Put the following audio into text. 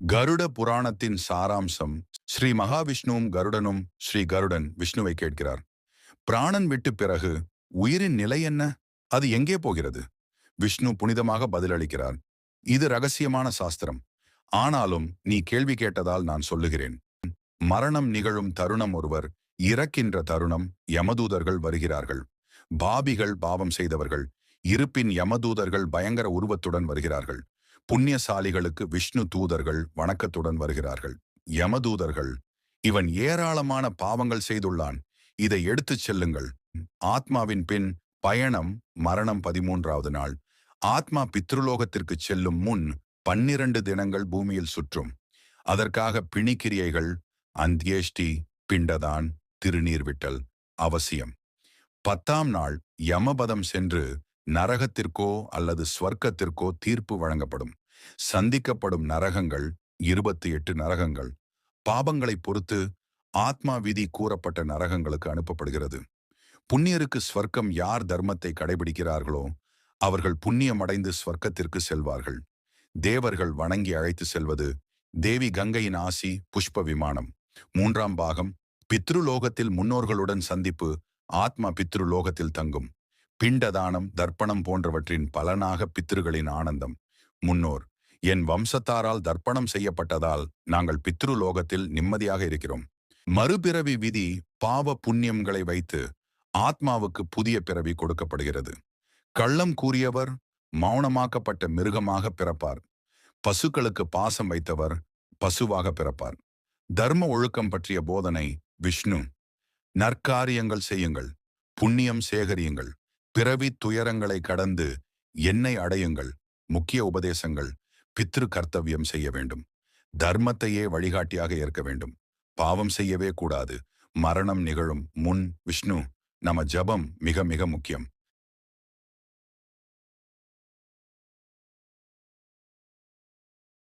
கருட புராணத்தின் சாராம்சம் ஸ்ரீ மகாவிஷ்ணுவும் கருடனும் ஸ்ரீ கருடன் விஷ்ணுவை கேட்கிறார். பிராணன் விட்டு பிறகு உயிரின் நிலை என்ன? அது எங்கே போகிறது? விஷ்ணு புனிதமாக பதிலளிக்கிறார். இது ரகசியமான சாஸ்திரம். ஆனாலும் நீ கேள்வி கேட்டதால் நான் சொல்லுகிறேன். மரணம் நிகழும் தருணம் ஒருவர் இறக்கின்ற தருணம் யமதூதர்கள் வருகிறார்கள். பாபிகள் பாவம் செய்தவர்கள் இருப்பின் யமதூதர்கள் பயங்கர உருவத்துடன் வருகிறார்கள். புண்ணியசாலிகளுக்கு விஷ்ணு தூதர்கள் வணக்கத்துடன் வருகிறார்கள். யமதூதர்கள் இவன் ஏராளமான பாவங்கள் செய்துள்ளான். இதை எடுத்துச் செல்லுங்கள். ஆத்மாவின் பின் பயணம் மரணம் பதிமூன்றாவது நாள். ஆத்மா பித்ருலோகத்திற்கு செல்லும் முன் பன்னிரண்டு தினங்கள் பூமியில் சுற்றும். அதற்காக பிணிக்கிரியைகள் அந்தியேஷ்டி பிண்டதான் திருநீர் விட்டல் அவசியம். பத்தாம் நாள் யமபதம் சென்று நரகத்திற்கோ அல்லது ஸ்வர்க்கத்திற்கோ தீர்ப்பு வழங்கப்படும். சந்திக்கப்படும் நரகங்கள் இருபத்தி எட்டு நரகங்கள். பாபங்களை பொறுத்து ஆத்மா விதி கூறப்பட்ட நரகங்களுக்கு அனுப்பப்படுகிறது. புண்ணியருக்கு ஸ்வர்க்கம் யார் தர்மத்தை கடைபிடிக்கிறார்களோ அவர்கள் புண்ணியமடைந்து ஸ்வர்க்கத்திற்கு செல்வார்கள். தேவர்கள் வணங்கி அழைத்து செல்வது தேவி கங்கையின் ஆசி புஷ்ப விமானம். மூன்றாம் பாகம் பித்ருலோகத்தில் முன்னோர்களுடன் சந்திப்பு ஆத்மா பித்ருலோகத்தில் தங்கும். பிண்டதானம் தர்ப்பணம் போன்றவற்றின் பலனாக பித்ருகளின் ஆனந்தம். முன்னோர் என் வம்சத்தாரால் தர்ப்பணம் செய்யப்பட்டதால் நாங்கள் பித்ருலோகத்தில் நிம்மதியாக இருக்கிறோம். மறுபிறவி விதி பாவ புண்ணியங்களை வைத்து ஆத்மாவுக்கு புதிய பிறவி கொடுக்கப்படுகிறது. கள்ளம் கூறியவர் மௌனமாக்கப்பட்ட மிருகமாக பிறப்பார். பசுக்களுக்கு பாசம் வைத்தவர் பசுவாக பிறப்பார். தர்ம ஒழுக்கம் பற்றிய போதனை விஷ்ணு நற்காரியங்கள் செய்யுங்கள் புண்ணியம் சேகரியுங்கள். பிறவி துயரங்களை கடந்து என்னை அடையுங்கள் முக்கிய உபதேசங்கள் பித்ரு கர்த்தவியம் செய்ய வேண்டும். தர்மத்தையே வழிகாட்டியாக ஏற்க வேண்டும். பாவம் செய்யவே கூடாது. மரணம் நிகழும். முன் விஷ்ணு நம்ம ஜபம் மிக மிக முக்கியம்.